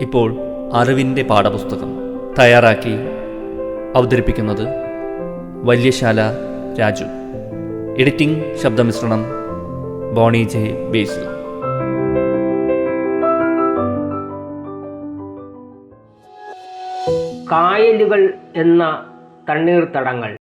ഇപ്പോൾ അറിവിന്റെ പാഠപുസ്തകം തയ്യാറാക്കി അവതരിപ്പിക്കുന്നത് വല്യശാല രാജു. എഡിറ്റിംഗ് ശബ്ദമിശ്രണം ബോണി ജെ ബേസ്. കായലുകൾ എന്ന തണ്ണീർത്തടങ്ങൾ.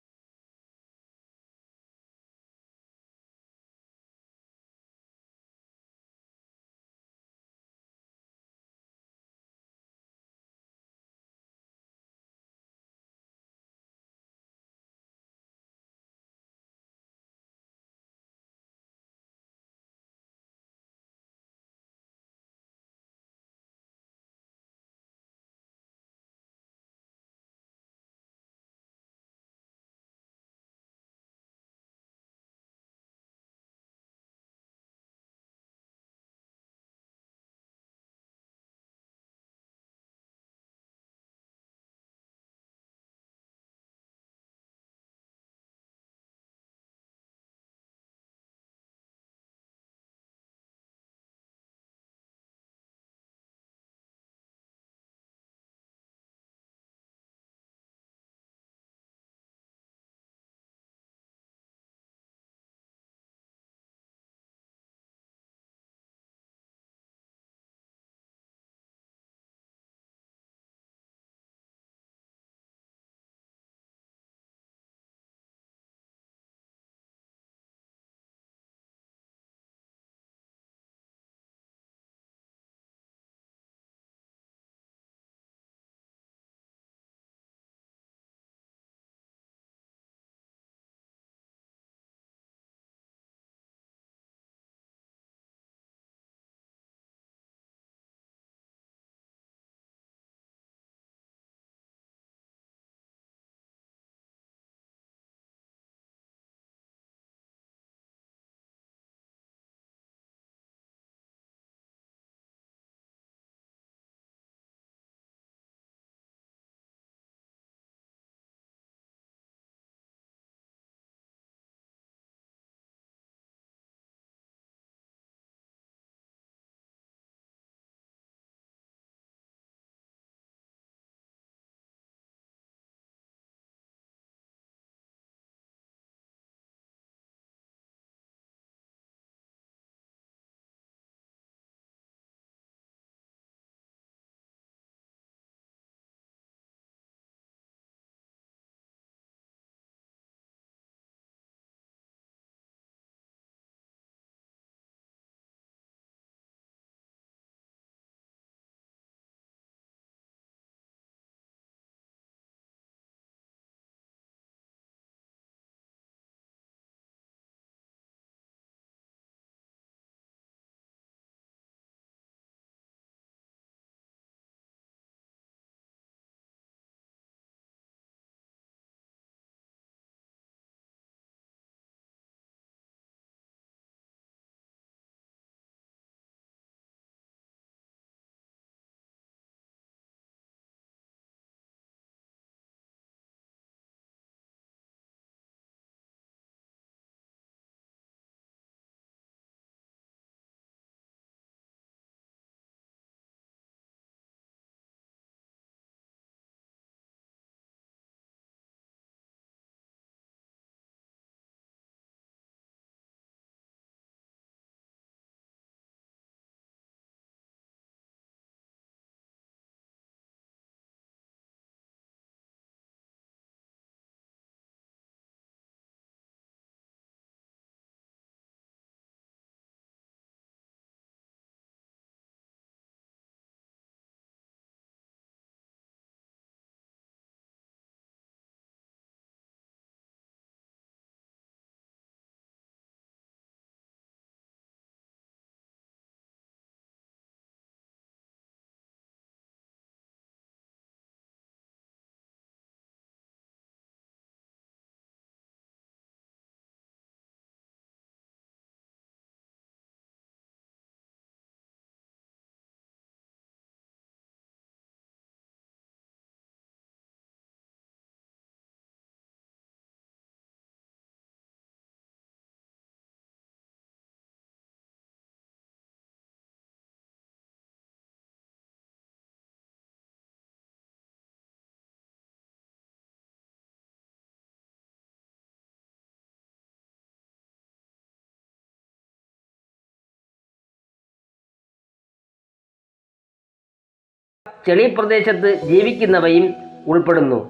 ചെളി പ്രദേശത്ത് ജീവിക്കുന്നവയും ഉൾപ്പെടുന്നു.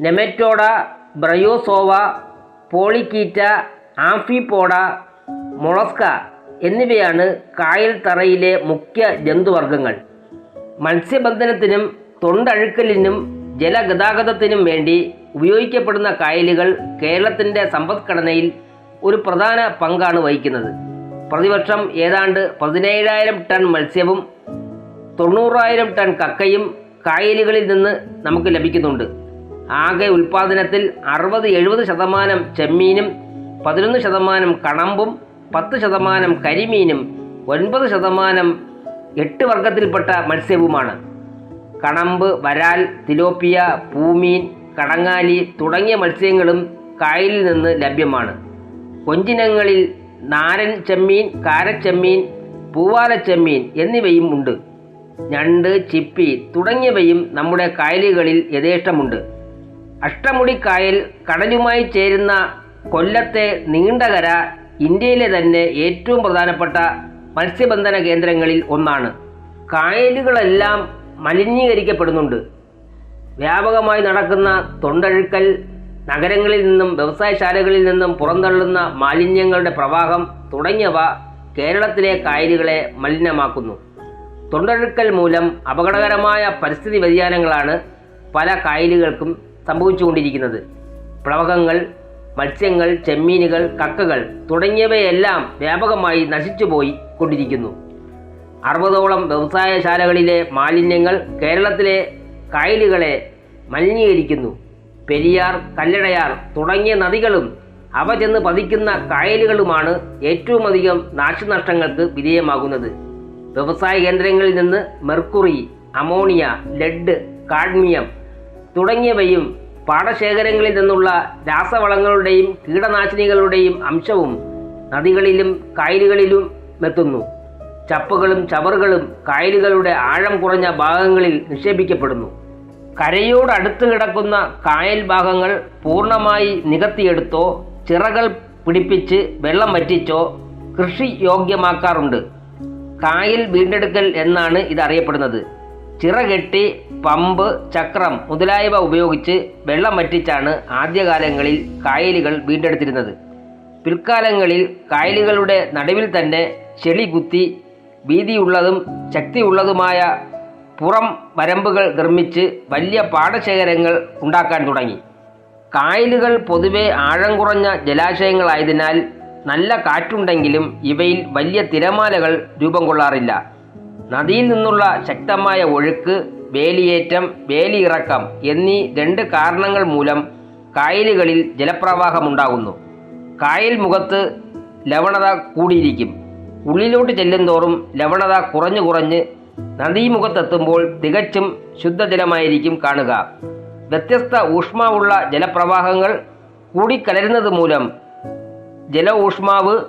നെമറ്റോഡ ബ്രയോസോവ പോളിക്കീറ്റ ആംഫിപോഡ മൊളസ്ക എന്നിവയാണ് കായൽ തറയിലെ മുഖ്യ ജന്തുവർഗങ്ങൾ. മത്സ്യബന്ധനത്തിനും തൊണ്ടഴുക്കലിനും ജലഗതാഗതത്തിനും വേണ്ടി ഉപയോഗിക്കപ്പെടുന്ന കായലുകൾ കേരളത്തിന്റെ സമ്പദ്ഘടനയിൽ ഒരു പ്രധാന പങ്കാണ് വഹിക്കുന്നത്. പ്രതിവർഷം ഏതാണ്ട് പതിനേഴായിരം ടൺ മത്സ്യവും തൊണ്ണൂറായിരം ടൺ കക്കയും കായലുകളിൽ നിന്ന് നമുക്ക് ലഭിക്കുന്നുണ്ട്. ആകെ ഉൽപാദനത്തിൽ അറുപത് എഴുപത് ശതമാനം ചെമ്മീനും പതിനൊന്ന് ശതമാനം കണമ്പും പത്ത് ശതമാനം കരിമീനും ഒൻപത് ശതമാനം എട്ട് വർഗത്തിൽപ്പെട്ട മത്സ്യവുമാണ്. കണമ്പ് വരാൽ തിലോപ്പിയ പൂമീൻ കടങ്ങാലി തുടങ്ങിയ മത്സ്യങ്ങളും കായലിൽ നിന്ന് ലഭ്യമാണ്. കൊഞ്ചിനങ്ങളിൽ നാരൻ ചെമ്മീൻ കാരച്ചെമ്മീൻ പൂവാലച്ചെമ്മീൻ എന്നിവയും ഉണ്ട്. ഞണ്ട് ചിപ്പി തുടങ്ങിയവയും നമ്മുടെ കായലുകളിൽ യഥേഷ്ടമുണ്ട്. അഷ്ടമുടി കായൽ കടലുമായി ചേരുന്ന കൊല്ലത്തെ നീണ്ടകര ഇന്ത്യയിലെ തന്നെ ഏറ്റവും പ്രധാനപ്പെട്ട മത്സ്യബന്ധന കേന്ദ്രങ്ങളിൽ ഒന്നാണ്. കായലുകളെല്ലാം മലിനീകരിക്കപ്പെടുന്നുണ്ട്. വ്യാപകമായി നടക്കുന്ന തൊണ്ടഴുക്കൽ നഗരങ്ങളിൽ നിന്നും വ്യവസായശാലകളിൽ നിന്നും പുറന്തള്ളുന്ന മാലിന്യങ്ങളുടെ പ്രവാഹം തുടങ്ങിയവ കേരളത്തിലെ കായലുകളെ മലിനമാക്കുന്നു. തൊണ്ടഴുക്കൽ മൂലം അപകടകരമായ പരിസ്ഥിതി വ്യതിയാനങ്ങളാണ് പല കായലുകൾക്കും സംഭവിച്ചുകൊണ്ടിരിക്കുന്നത്. പ്ലവകങ്ങൾ മത്സ്യങ്ങൾ ചെമ്മീനുകൾ കക്കകൾ തുടങ്ങിയവയെല്ലാം വ്യാപകമായി നശിച്ചുപോയി കൊണ്ടിരിക്കുന്നു. അറുപതോളം വ്യവസായശാലകളിലെ മാലിന്യങ്ങൾ കേരളത്തിലെ കായലുകളെ മലിനീകരിക്കുന്നു. പെരിയാർ കല്ലടയാർ തുടങ്ങിയ നദികളും അവ ചെന്ന് പതിക്കുന്ന കായലുകളുമാണ് ഏറ്റവുമധികം നാശനഷ്ടങ്ങൾക്ക് വിധേയമാകുന്നത്. വ്യവസായ കേന്ദ്രങ്ങളിൽ നിന്ന് മെർക്കുറി അമോണിയ ലെഡ് കാഡ്മിയം തുടങ്ങിയവയും പാടശേഖരങ്ങളിൽ നിന്നുള്ള രാസവളങ്ങളുടെയും കീടനാശിനികളുടെയും അംശവും നദികളിലും കായലുകളിലും എത്തുന്നു. ചപ്പുകളും ചവറുകളും കായലുകളുടെ ആഴം കുറഞ്ഞ ഭാഗങ്ങളിൽ നിക്ഷേപിക്കപ്പെടുന്നു. കരയോടടുത്ത് കിടക്കുന്ന കായൽ ഭാഗങ്ങൾ പൂർണമായി നികത്തിയെടുത്തോ ചിറകൾ പിടിപ്പിച്ച് വെള്ളം വറ്റിച്ചോ കൃഷി യോഗ്യമാക്കാറുണ്ട്. കായൽ വീണ്ടെടുക്കൽ എന്നാണ് ഇത് അറിയപ്പെടുന്നത് ചിറകെട്ടി പമ്പ് ചക്രം മുതലായവ ഉപയോഗിച്ച് വെള്ളം വറ്റിച്ചാണ് ആദ്യകാലങ്ങളിൽ കായലുകൾ വീണ്ടെടുത്തിരുന്നത്. പിൽക്കാലങ്ങളിൽ കായലുകളുടെ നടുവിൽ തന്നെ ചെളി കുത്തി വീതിയുള്ളതും ശക്തിയുള്ളതുമായ പുറം വരമ്പുകൾ നിർമ്മിച്ച് വലിയ പാടശേഖരങ്ങൾ ഉണ്ടാക്കാൻ തുടങ്ങി. കായലുകൾ പൊതുവെ ആഴം കുറഞ്ഞ ജലാശയങ്ങളായതിനാൽ നല്ല കാറ്റുണ്ടെങ്കിലും ഇവയിൽ വലിയ തിരമാലകൾ രൂപം കൊള്ളാറില്ല. നദിയിൽ നിന്നുള്ള ശക്തമായ ഒഴുക്ക് വേലിയേറ്റം വേലിയിറക്കം എന്നീ രണ്ട് കാരണങ്ങൾ മൂലം കായലുകളിൽ ജലപ്രവാഹമുണ്ടാകുന്നു. കായൽ മുഖത്ത് ലവണത കൂടിയിരിക്കും. ഉള്ളിലോട്ട് ചെല്ലുന്തോറും ലവണത കുറഞ്ഞു കുറഞ്ഞ് നദീമുഖത്തെത്തുമ്പോൾ തികച്ചും ശുദ്ധജലമായിരിക്കും കാണുക. വ്യത്യസ്ത ഊഷ്മാവുള്ള ജലപ്രവാഹങ്ങൾ കൂടിക്കലരുന്നത് മൂലം ജല ഊഷ്മാവ്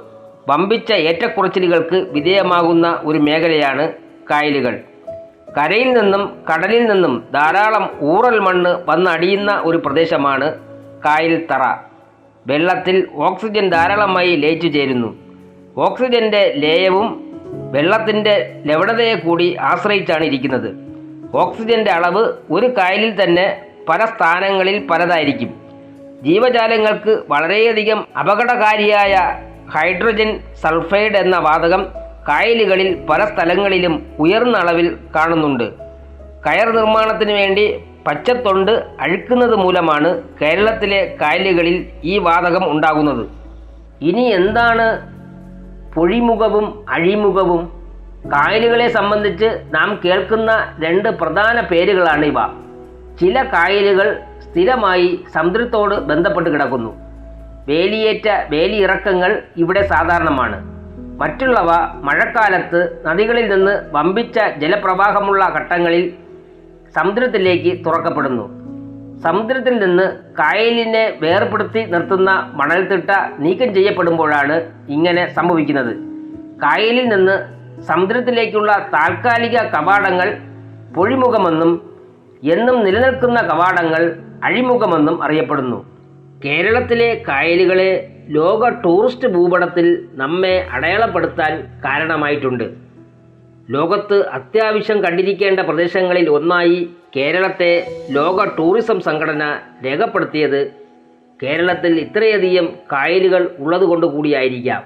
വമ്പിച്ച ഏറ്റക്കുറച്ചിലുകൾക്ക് വിധേയമാകുന്ന ഒരു മേഖലയാണ് കായലുകൾ. കരയിൽ നിന്നും കടലിൽ നിന്നും ധാരാളം ഊറൽ മണ്ണ് വന്നടിയുന്ന ഒരു പ്രദേശമാണ് കായൽ തറ. വെള്ളത്തിൽ ഓക്സിജൻ ധാരാളമായി ലയിച്ചു ചേരുന്നു. ഓക്സിജന്റെ ലേയവും വെള്ളത്തിന്റെ ലവണതയെ കൂടി ആശ്രയിച്ചാണ് ഇരിക്കുന്നത്. ഓക്സിജന്റെ അളവ് ഒരു കായലിൽ തന്നെ പല സ്ഥാനങ്ങളിൽ പലതായിരിക്കും. ജീവജാലങ്ങൾക്ക് വളരെയധികം അപകടകാരിയായ ഹൈഡ്രജൻ സൾഫൈഡ് എന്ന വാതകം കായലുകളിൽ പല സ്ഥലങ്ങളിലും ഉയർന്ന അളവിൽ കാണുന്നുണ്ട്. കയർ നിർമ്മാണത്തിന് വേണ്ടി പച്ചത്തൊണ്ട് അഴുക്കുന്നത് മൂലമാണ് കേരളത്തിലെ കായലുകളിൽ ഈ വാതകം ഉണ്ടാകുന്നത്. ഇനി എന്താണ് പൊഴിമുഖവും അഴിമുഖവും? കായലുകളെ സംബന്ധിച്ച് നാം കേൾക്കുന്ന രണ്ട് പ്രധാന പേരുകളാണ് ഇവ. ചില കായലുകൾ സ്ഥിരമായി സമുദ്രത്തോട് ബന്ധപ്പെട്ട് കിടക്കുന്നു. വേലിയേറ്റ വേലിയിറക്കങ്ങൾ ഇവിടെ സാധാരണമാണ്. മറ്റുള്ളവ മഴക്കാലത്ത് നദികളിൽ നിന്ന് വമ്പിച്ച ജലപ്രവാഹമുള്ള ഘട്ടങ്ങളിൽ സമുദ്രത്തിലേക്ക് തുറക്കപ്പെടുന്നു. സമുദ്രത്തിൽ നിന്ന് കായലിനെ വേർപെടുത്തി നിർത്തുന്ന മണൽത്തിട്ട നീക്കം ചെയ്യപ്പെടുമ്പോഴാണ് ഇങ്ങനെ സംഭവിക്കുന്നത്. കായലിൽ നിന്ന് സമുദ്രത്തിലേക്കുള്ള താൽക്കാലിക കവാടങ്ങൾ പൊഴിമുഖമെന്നും എന്നും നിലനിൽക്കുന്ന കവാടങ്ങൾ അഴിമുഖമെന്നും അറിയപ്പെടുന്നു. കേരളത്തിലെ കായലുകളെ ലോക ടൂറിസ്റ്റ് ഭൂപടത്തിൽ നമ്മെ അടയാളപ്പെടുത്താൻ കാരണമായിട്ടുണ്ട്. ലോകത്ത് അത്യാവശ്യം കണ്ടിരിക്കേണ്ട പ്രദേശങ്ങളിൽ ഒന്നായി കേരളത്തെ ലോക ടൂറിസം സംഘടന രേഖപ്പെടുത്തിയത് കേരളത്തിൽ ഇത്രയധികം കായലുകൾ ഉള്ളതുകൊണ്ട് കൂടിയായിരിക്കാം.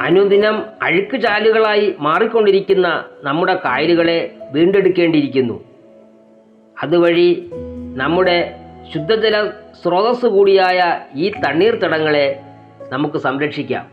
അനുദിനം അഴുക്കുചാലുകളായി മാറിക്കൊണ്ടിരിക്കുന്ന നമ്മുടെ കായലുകളെ വീണ്ടെടുക്കേണ്ടിയിരിക്കുന്നു. അതുവഴി നമ്മുടെ ശുദ്ധജല സ്രോതസ് കൂടിയായ ഈ തണ്ണീർത്തടങ്ങളെ നമുക്ക് സംരക്ഷിക്കാം.